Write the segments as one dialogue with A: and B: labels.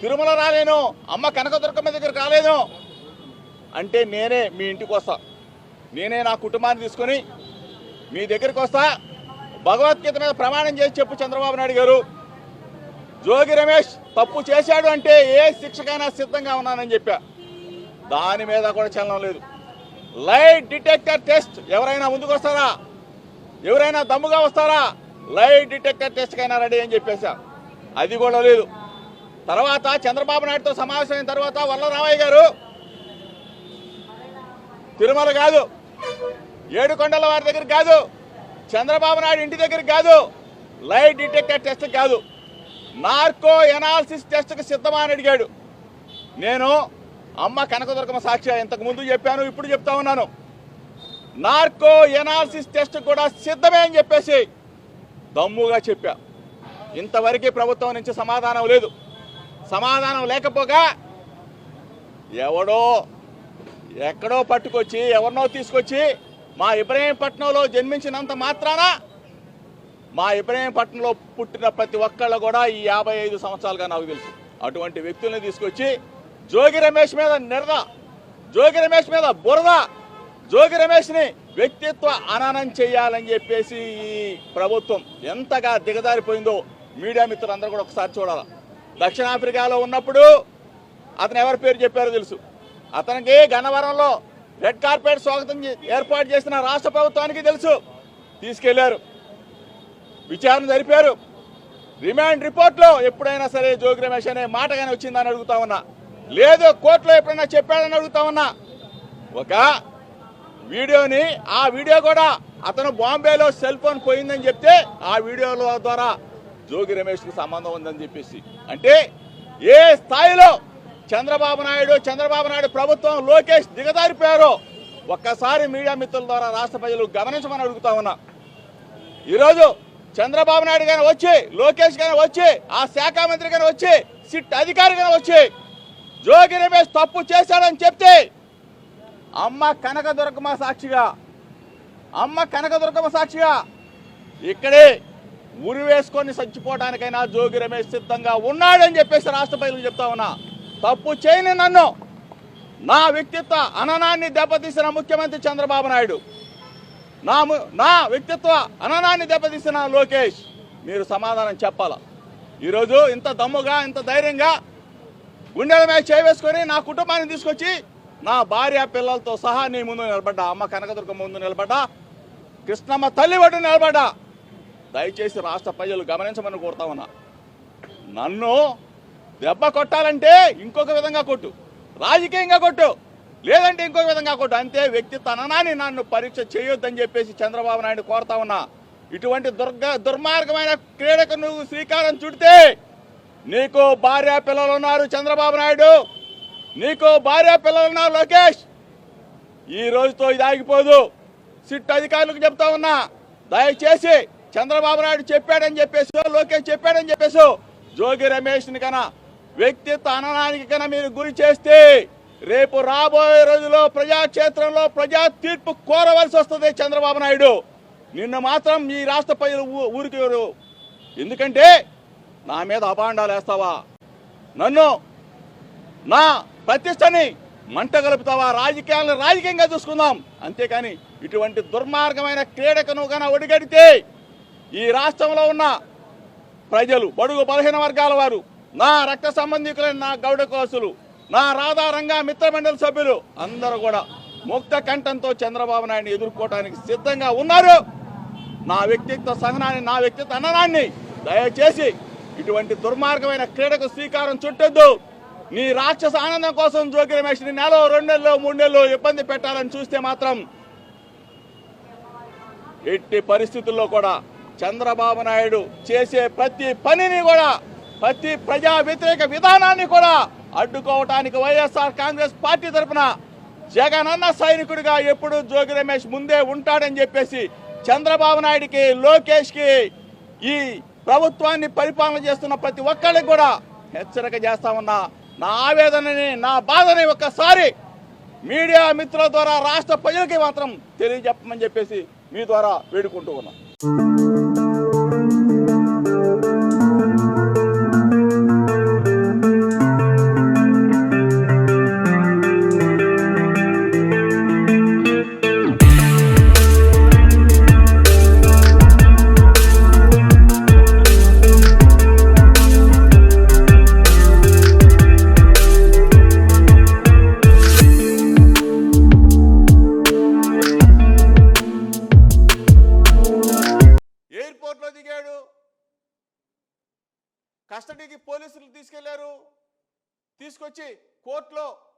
A: తిరుమల రాలేను అమ్మ కనకదుర్గమ్మ దగ్గర రాలేను అంటే నేనే మీ ఇంటికి వస్తా. నేనే నా కుటుంబాన్ని తీసుకొని మీ దగ్గరికి వస్తా. భగవద్గీత మీద ప్రమాణం చేసి చెప్పు చంద్రబాబు నాయుడు గారు. జోగి రమేష్ తప్పు చేశాడు అంటే ఏ శిక్షకైనా సిద్ధంగా ఉన్నానని చెప్పా. దాని మీద కూడా చలనం లేదు. లైట్ డిటెక్టర్ టెస్ట్ ఎవరైనా ముందుకు వస్తారా? ఎవరైనా దమ్ముగా వస్తారా? లైట్ డిటెక్టర్ టెస్ట్కైనా రెడీ అని చెప్పేశా. అది కూడా లేదు. తర్వాత చంద్రబాబు నాయుడుతో సమావేశమైన తర్వాత వల్లరామయ్య గారు తిరుమల కాదు ఏడుకొండల వారి దగ్గర కాదు చంద్రబాబు నాయుడు ఇంటి దగ్గర కాదు లైట్ డిటెక్టర్ టెస్ట్ కాదు నార్కో ఎనాలిసిస్ టెస్ట్కి సిద్ధమా అని అడిగాడు. నేను అమ్మ కనకదుర్గమ్మ సాక్షి ఇంతకుముందు చెప్పాను ఇప్పుడు చెప్తా ఉన్నాను. నార్కో ఎనాలిసిస్ టెస్ట్ కూడా సిద్ధమే అని చెప్పేసి దమ్ముగా చెప్పా. ఇంతవరకు ప్రభుత్వం నుంచి సమాధానం లేదు. సమాధానం లేకపోగా ఎవడో ఎక్కడో పట్టుకొచ్చి ఎవరినో తీసుకొచ్చి మా ఇబ్రహీంపట్నంలో జన్మించినంత మాత్రాన మా ఇబ్రహీంపట్నంలో పుట్టిన ప్రతి ఒక్కళ్ళు కూడా ఈ యాభై ఐదు సంవత్సరాలుగా నాకు తెలుసు. అటువంటి వ్యక్తుల్ని తీసుకొచ్చి జోగి రమేష్ మీద నిరద జోగి రమేష్ మీద బురద జోగి రమేష్ని వ్యక్తిత్వ అననం చేయాలని చెప్పేసి ఈ ప్రభుత్వం ఎంతగా దిగజారిపోయిందో మీడియా మిత్రులందరూ కూడా ఒకసారి చూడాలి. దక్షిణాఫ్రికాలో ఉన్నప్పుడు అతను ఎవరి పేరు చెప్పారో తెలుసు. అతనికి గన్నవరంలో రెడ్ కార్పెట్ స్వాగతం ఏర్పాటు చేసిన రాష్ట్ర ప్రభుత్వానికి తెలుసు. తీసుకెళ్ళారు. విచారణ జరిపారు. రిమాండ్ రిపోర్ట్లో ఎప్పుడైనా సరే జోగి రమేష్ అనే మాట కానీ వచ్చిందని అడుగుతా ఉన్నా. లేదు కోర్టులో ఎప్పుడైనా చెప్పాడని అడుగుతా ఉన్నా. ఒక వీడియోని ఆ వీడియో కూడా అతను బాంబేలో సెల్ ఫోన్ పోయిందని చెప్తే ఆ వీడియోల ద్వారా జోగి రమేష్కి సంబంధం ఉందని చెప్పేసి. అంటే ఏ స్థాయిలో చంద్రబాబు నాయుడు చంద్రబాబు నాయుడు ప్రభుత్వం లోకేష్ దిగదారిపోయారో ఒక్కసారి మీడియా మిత్రుల ద్వారా రాష్ట్ర ప్రజలు గమనించమని అడుగుతా ఉన్నా. ఈరోజు చంద్రబాబు నాయుడు గాని వచ్చి లోకేష్ గాని వచ్చి ఆ శాఖ మంత్రి గాని వచ్చి సిట్ అధికారి గాని వచ్చి జోగి రమేష్ తప్పు చేశాడని చెప్తే అమ్మ కనకదుర్గమ్మ సాక్షిగా అమ్మ కనకదుర్గమ్మ సాక్షిగా ఇక్కడే ఉరి వేసుకొని చచ్చిపోవడానికైనా జోగి రమేష్ సిద్ధంగా ఉన్నాడని చెప్పేసి రాష్ట్ర ప్రజలకు చెప్తా ఉన్నా. తప్పు చేయని నన్ను నా వ్యక్తిత్వ అననాన్ని దెబ్బతీసిన ముఖ్యమంత్రి చంద్రబాబు నాయుడు. నా ము- నా వ్యక్తిత్వ అననాన్ని దెబ్బతీసిన లోకేష్. మీరు సమాధానం చెప్పాలా? ఈరోజు ఇంత దమ్ముగా ఇంత ధైర్యంగా గుండెల మీద చేవేసుకొని నా కుటుంబాన్ని తీసుకొచ్చి నా భార్య పిల్లలతో సహా నీ ముందు నిలబడ్డా అమ్మ కనకదుర్గ ముందు నిలబడ్డా కృష్ణమ్మ తల్లి ఒడ్డు నిలబడ్డా దయచేసి రాష్ట్ర ప్రజలు గమనించమని కోరుతా ఉన్నా. నన్ను దెబ్బ కొట్టాలంటే ఇంకొక విధంగా కొట్టు. రాజకీయంగా కొట్టు. లేదంటే ఇంకొక విధంగా కొట్టు. అంతే వ్యక్తి తననాన్ని నన్ను పరీక్ష చేయొద్దని చెప్పేసి చంద్రబాబు నాయుడు కోరుతా ఉన్నా. ఇటువంటి దుర్గ దుర్మార్గమైన క్రీడకు నువ్వు శ్రీకారం చుడితే నీకు భార్య పిల్లలు ఉన్నారు చంద్రబాబు నాయుడు. నీకు భార్య పిల్లలు ఉన్నారు లోకేష్. ఈ రోజుతో ఇది ఆగిపోదు. సిట్ అధికారులకు చెప్తా ఉన్నా. దయచేసి చంద్రబాబు నాయుడు చెప్పాడని చెప్పేసి లోకేష్ చెప్పాడని చెప్పేసి జోగి రమేష్ని కన్నా వ్యక్తిత్వ అననానికి కన్నా మీరు గురి చేస్తే రేపు రాబోయే రోజుల్లో ప్రజాక్షేత్రంలో ప్రజా తీర్పు కోరవలసి వస్తుంది చంద్రబాబు నాయుడు. నిన్ను మాత్రం ఈ రాష్ట్ర ప్రజలు ఊ- ఊరికి ఎందుకంటే నా మీద అపాండాలు వేస్తావా? నన్ను నా ప్రతిష్టని మంట కలుపుతావా రాజకీయాలను రాజకీయంగా చూసుకుందాం. అంతేకాని ఇటువంటి దుర్మార్గమైన క్రీడకు నువ్వు కన్నా ఒడిగడితే ఈ రాష్ట్రంలో ఉన్న ప్రజలు బడుగు బలహీన వర్గాల వారు నా రక్త సంబంధికులైన నా గౌడ కోసులు నా రాధారంగా మిత్రమండలి సభ్యులు అందరూ కూడా ముక్త కంఠంతో చంద్రబాబు నాయుడిని ఎదుర్కోవడానికి సిద్ధంగా ఉన్నారు. నా వ్యక్తిత్వ సహనాన్ని నా వ్యక్తిత్వ అన్ననాన్ని దయచేసి ఇటువంటి దుర్మార్గమైన క్రీడకు శ్రీకారం చుట్టొద్దు. నీ రాక్షస ఆనందం కోసం జోగి రమేష్ని నెల రెండు నెలలో మూడు నెలలో ఇబ్బంది పెట్టాలని చూస్తే మాత్రం ఎట్టి పరిస్థితుల్లో కూడా చంద్రబాబు నాయుడు చేసే ప్రతి పనిని కూడా ప్రతి ప్రజా వ్యతిరేక విధానాన్ని కూడా అడ్డుకోవటానికి వైఎస్ఆర్ కాంగ్రెస్ పార్టీ తరఫున జగనన్న సైనికుడిగా ఎప్పుడు జోగి రమేష్ ముందే ఉంటాడని చెప్పేసి చంద్రబాబు నాయుడికి లోకేష్కి ఈ ప్రభుత్వాన్ని పరిపాలన చేస్తున్న ప్రతి ఒక్కరికి కూడా హెచ్చరిక చేస్తామన్నా నా ఆవేదనని నా బాధని ఒక్కసారి మీడియా మిత్రుల ద్వారా రాష్ట్ర ప్రజలకి మాత్రం తెలియజెప్పమని చెప్పేసి మీ ద్వారా వేడుకుంటూ ఉన్నాను. పోలీసులు తీసుకెళ్ళారు. తీసుకొచ్చి కోర్టులో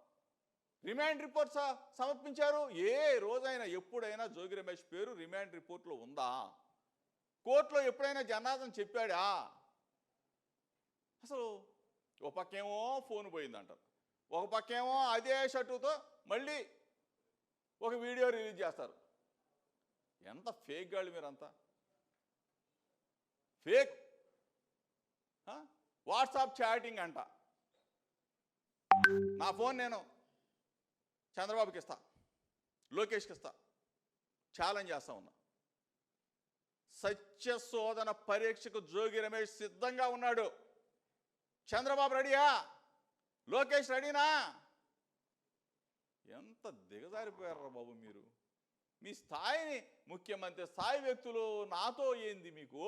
A: రిమాండ్ రిపోర్ట్ సమర్పించారు. ఏ రోజైనా ఎప్పుడైనా జోగి రమేష్ పేరు రిమాండ్ రిపోర్ట్లో ఉందా? కోర్టులో ఎప్పుడైనా జనార్దన్ చెప్పాడా? అసలు ఒక పక్కేమో ఫోన్ పోయిందంటారు ఒక పక్కేమో అదే షర్టుతో మళ్ళీ ఒక వీడియో రిలీజ్ చేస్తారు. ఎంత ఫేక్ గాళ్ళు మీరంతా. ఫేక్. వాట్సాప్ చాటింగ్ అంట. నా ఫోన్ నేను చంద్రబాబుకి ఇస్తా. లోకేష్కి ఇస్తా. ఛాలెంజ్ చేస్తా ఉన్నా. సత్య శోధన పరీక్షకు జోగి రమేష్ సిద్ధంగా ఉన్నాడు. చంద్రబాబు రెడీయా? లోకేష్ రెడీనా? ఎంత దిగజారిపోయారా బాబు మీరు? మీ స్థాయిని ముఖ్యమంత్రి స్థాయి వ్యక్తులు నాతో ఏంది మీకు?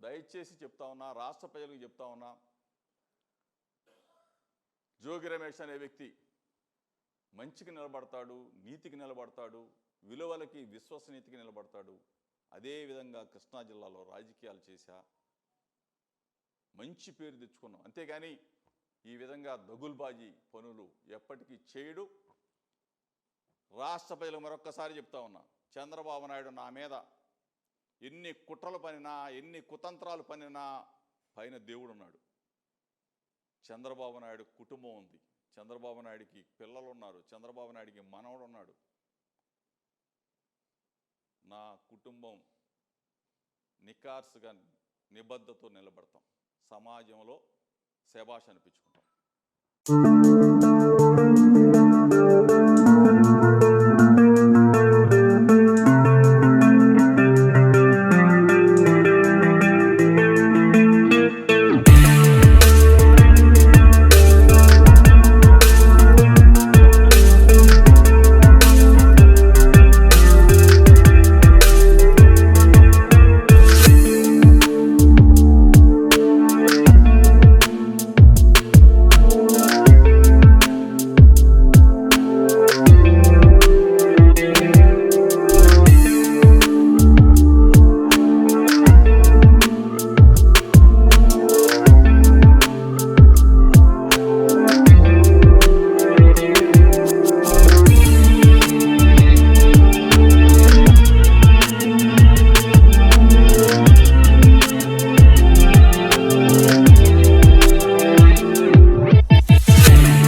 A: దయచేసి చెప్తా ఉన్నా రాష్ట్ర ప్రజలకు చెప్తా ఉన్నా జోగి రమేష్ అనే వ్యక్తి మంచికి నిలబడతాడు నీతికి నిలబడతాడు విలువలకి విశ్వసనీయతకి నిలబడతాడు. అదేవిధంగా కృష్ణా జిల్లాలో రాజకీయాలు చేశా. మంచి పేరు తెచ్చుకున్నాం. అంతేగాని ఈ విధంగా దగుల్బాజీ పనులు ఎప్పటికీ చేయడు. రాష్ట్ర ప్రజలు మరొక్కసారి చెప్తా ఉన్నా చంద్రబాబు నాయుడు నా మీద ఎన్ని కుట్రలు పనినా ఎన్ని కుతంత్రాలు పనినా పైన దేవుడు ఉన్నాడు చంద్రబాబు నాయుడు కుటుంబం ఉంది. చంద్రబాబు నాయుడికి పిల్లలు ఉన్నారు చంద్రబాబు నాయుడికి మనవడు ఉన్నాడు నా కుటుంబం నికార్సుగా నిబద్ధతో నిలబడతాం. సమాజంలో శభాష్ అనిపించుకుంటాం.